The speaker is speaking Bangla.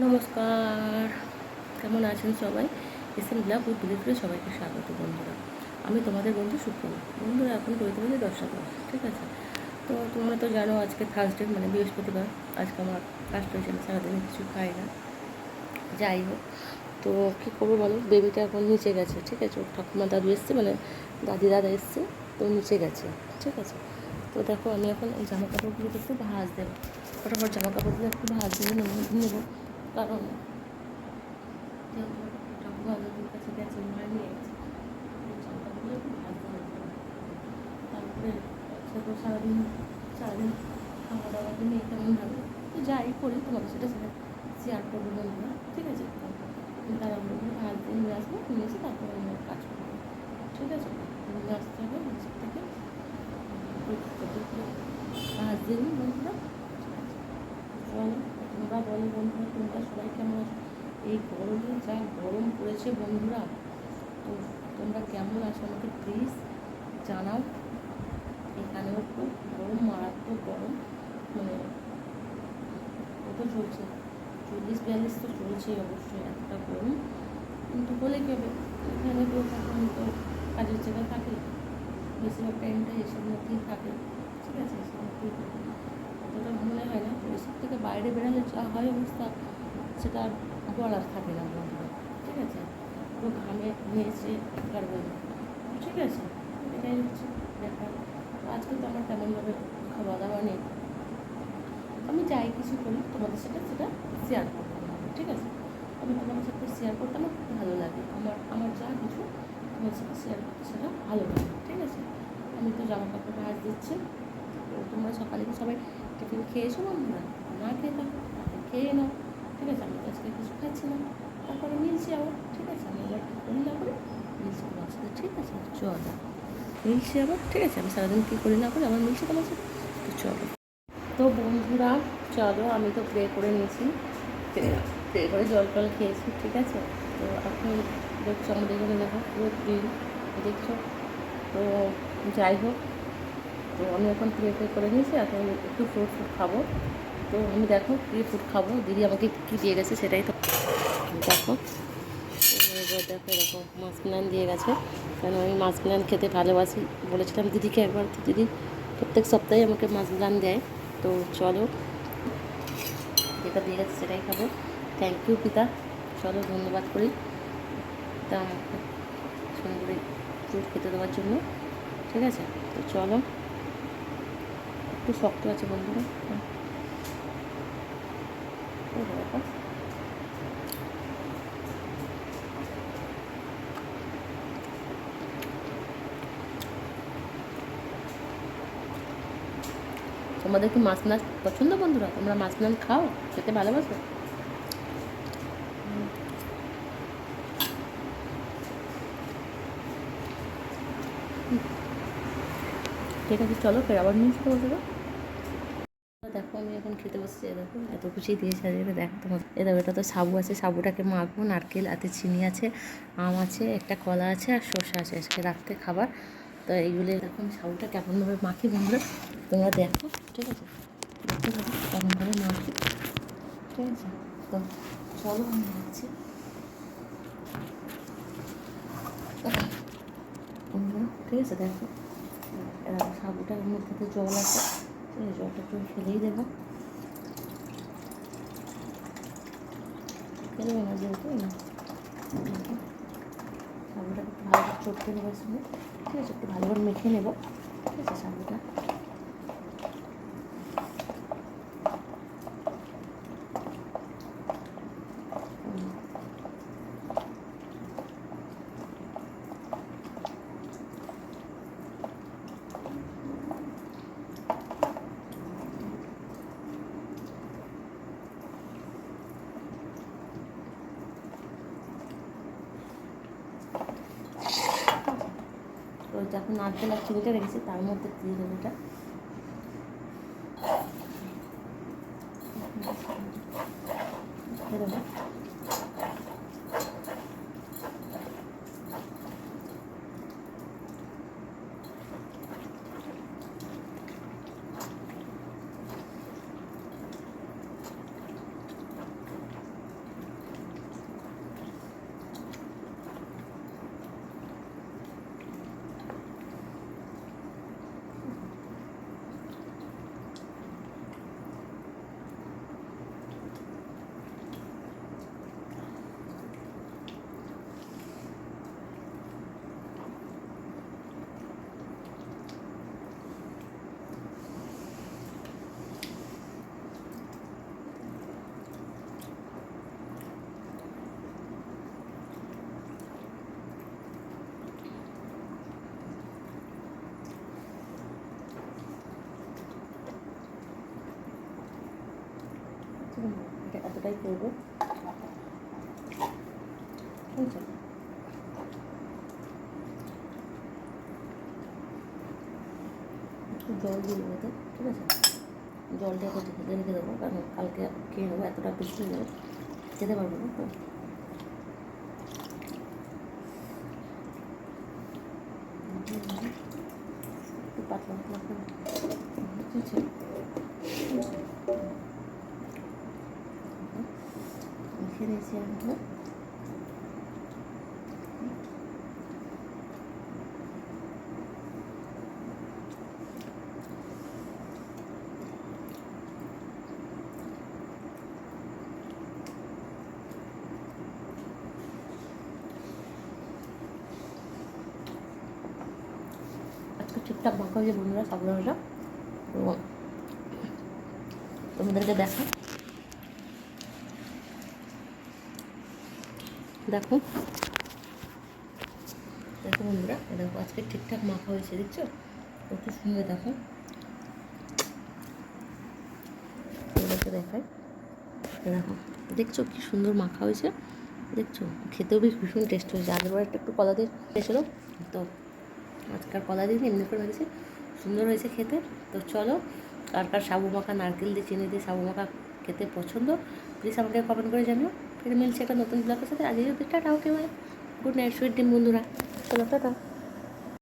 নমস্কার। কেমন আছেন সবাই? এসএম ব্লগ উইথ বিলিফে সবাইকে স্বাগত বন্ধুরা। আমি তোমাদের বন্ধু সুপ্রভা বন্ধুরা, এখন বলতে বলতে দশটা দশ ঠিক আছে? তো তোমরা তো জানো আজকে থার্সডে মানে বৃহস্পতিবার। আজকে আমার কাস্ট হয়েছে না সারাদিন কিছু খাই না। যাই হোক, তো কী করব বলো? বেবিটা এখন নিচে গেছে, ঠিক আছে? ওর ঠাকুমা দাদু এসছে মানে দাদি দাদা এসছে, তো নিচে গেছে, ঠিক আছে? তো দেখো, আমি এখন জামা কাপড়গুলো একটু ভাঁজ দেবো। ফটাফট জামা কাপড়গুলো একটু ভাঁজ দিয়ে নেব। কারণ যেহেতু ঠাকুমা কাছে গেছে মায়ের নিয়ে গেছে। তো নেব তারপরে সে তো সারাদিন সারাদিন খাওয়া দাওয়াকে নিয়ে কেমন ভাবে তো যাই করি, তোমাদের সেটা শেয়ার করব বন্ধুরা ঠিক আছে? তাড়াহুড়ো করে ভাত দিয়ে নিয়ে আসব, নিয়ে এসে তারপরে অন্য কাজ করব ঠিক আছে? নিয়ে আসতে হবে নিচের থেকে ভাত দিয়ে নিই ঠিক আছে? তোমরা বলো বন্ধুরা, তোমরা সবাই কেমন আছো? এই গরমে যা গরম পড়েছে বন্ধুরা, তো তোমরা কেমন আছো আমাকে প্লিজ জানাও। এখানেও খুব গরম, মারাত্মক গরম মানে কত চলছে? চল্লিশ বিয়াল্লিশ তো চলছেই অবশ্যই এতটা গরম। কিন্তু বলে কি হবে? এখানে কেউ এখন তো কাজের জায়গায় থাকে, বেশিরভাগ টাইমটা এসব মধ্যেই থাকে। ঠিক আছে? এসব মধ্যেই থাকে। অতটা মনে হয় না। তো এসব থেকে বাইরে বেরোলে যা হয় অবস্থা, সেটা বলার থাকে না বন্ধুরা, ঠিক আছে? পুরো ঘামে নিয়েছে একবার বলে ঠিক আছে? এটাই হচ্ছে ব্যাপার। আজকে তো আমার তেমনভাবে খাওয়া দাওয়া নেই। আমি যাই কিছু করি, তোমাদের সাথে সেটা শেয়ার করতে ঠিক আছে? আমি তোমাদের সাথে শেয়ার করতে আমার খুব ভালো লাগে। আমার আমার যা কিছু তোমাদের সাথে শেয়ার করতে সেটা ভালো লাগে। ঠিক আছে? আমি তো জামা কাপড় ভাজ দিচ্ছি। তো তোমরা সকালে কি সবাই টিফিন খেয়েছো বন্ধুরা না খেয়ে থাকো খেয়ে নাও, ঠিক আছে? আমি আজকে কিছু খাচ্ছি না। তারপরে মিলছি আবার, ঠিক আছে? আমি আবার কী করি না করে মিলছি তোমার সাথে, ঠিক আছে? চল মিলছি আবার, ঠিক আছে? আমি সারাদিন কী করি না করে, আবার মিলছি তোমার সাথে? তো চলো। তো বন্ধুরা, চলো, আমি তো প্রে করে নিয়েছি। প্রে করে জল টল খেয়েছি, ঠিক আছে? তো এখন দেখছ আমাদের এখানে দেখো পুরো গ্রিন দেখছ? তো যাই হোক তো আমি এখন প্রে প্রে করে নিয়েছি, এখন একটু ফ্রুট ফ্রুট খাব। তো আমি দেখো কী ফ্রুট খাব, দিদি আমাকে কী দিয়ে গেছে সেটাই তো। দেখো দেখো এরকম মাছ প্ল্যান দিয়ে গেছে। কেন আমি মাছ প্ল্যান খেতে ভালোবাসি বলেছিলাম দিদিকে একবার দিদি প্রত্যেক সপ্তাহে আমাকে মাছ প্ল্যান দেয়। তো চলো, যেটা দিয়ে গেছে সেটাই খাব। থ্যাংক ইউ পিতা। চলো, ধন্যবাদ করি। তা আমাকে সুন্দর ফ্রুট খেতে দেওয়ার জন্য। ঠিক আছে? তো চলো। একটু শক্ত আছে বন্ধুরা। ব্যাপার। তোমাদের কি মাছ মাছ পছন্দ বন্ধুরা? তোমরা মাছ নান খাও? খেতে ভালোবাসো? ঠিক আছে, চলো ফের আবার আসতে বলতে দেখো আমি এখন খেতে বসছি দেখো এত দিয়েছে আর এটা দেখো তোমার। এ দেখো, এটা তো সাবু আছে, সাবুটাকে মাখবো, নারকেল আতে চিনি আছে, আম আছে, একটা কলা আছে আর শসা আছে আজকে রাত্রে খাবার। তো এইগুলো আমি সাবুটা কেমনভাবে মাখি বন্ধুরা, তোমরা দেখো, ঠিক আছে? দেখতে পাবো কেমনভাবে মাখি, ঠিক আছে? তো চলো আমি দেখছি ঠিক আছে, দেখো সাবুটার মধ্যে জল আছে। জলটা একটু ফেলেই দেবো। ফেলবে না যেহেতু না ভালো করে ঠিক আছে, একটু ভালো করে মেখে নেব। ঠিক আছে সাবুটা যখন নারকেল আর চিনিটা রেখেছি তার মধ্যে দিয়ে দেবো এতটাই করব। জল দিয়ে দেবো ঠিক আছে? জলটা একটু ঢেকে রেখে দেবো, কারণ কালকে খেয়ে নেব এতটা হয়ে যাবে, খেতে পারব না তো। একটু পাতলা পাতলা। ঠিক আছে মেখে নিয়েছি আমি হ্যাঁ আজকে ঠিকঠাক মাখা হয়েছে বন্ধুরা সাবধানটা তো তোমাদেরকে দেখা দেখো। দেখো বন্ধুরা দেখো, আজকে ঠিকঠাক মাখা হয়েছে, দেখছ? কত সুন্দর, দেখো। দেখো, দেখছ কি সুন্দর মাখা হয়েছে? দেখছ? খেতেও বেশ ভীষণ টেস্ট হয়েছে। আগের বার একটা একটু কলা দিয়ে এসেছিল তো আজকাল কলা দিয়ে এমনি করে মেখেছি সুন্দর হয়েছে খেতে। তো চলো, কার কার সাবু মাখা নারকেল দিয়ে, চিনি দিয়ে সাবু মাখা খেতে পছন্দ প্লিজ আমাকে কমেন্ট করে জানিও। ফিরে মিলছে একটা নতুন ব্লগের সাথে। আজকে tata okay bye good night sweet dream বন্ধুরা। চলো, টাটা।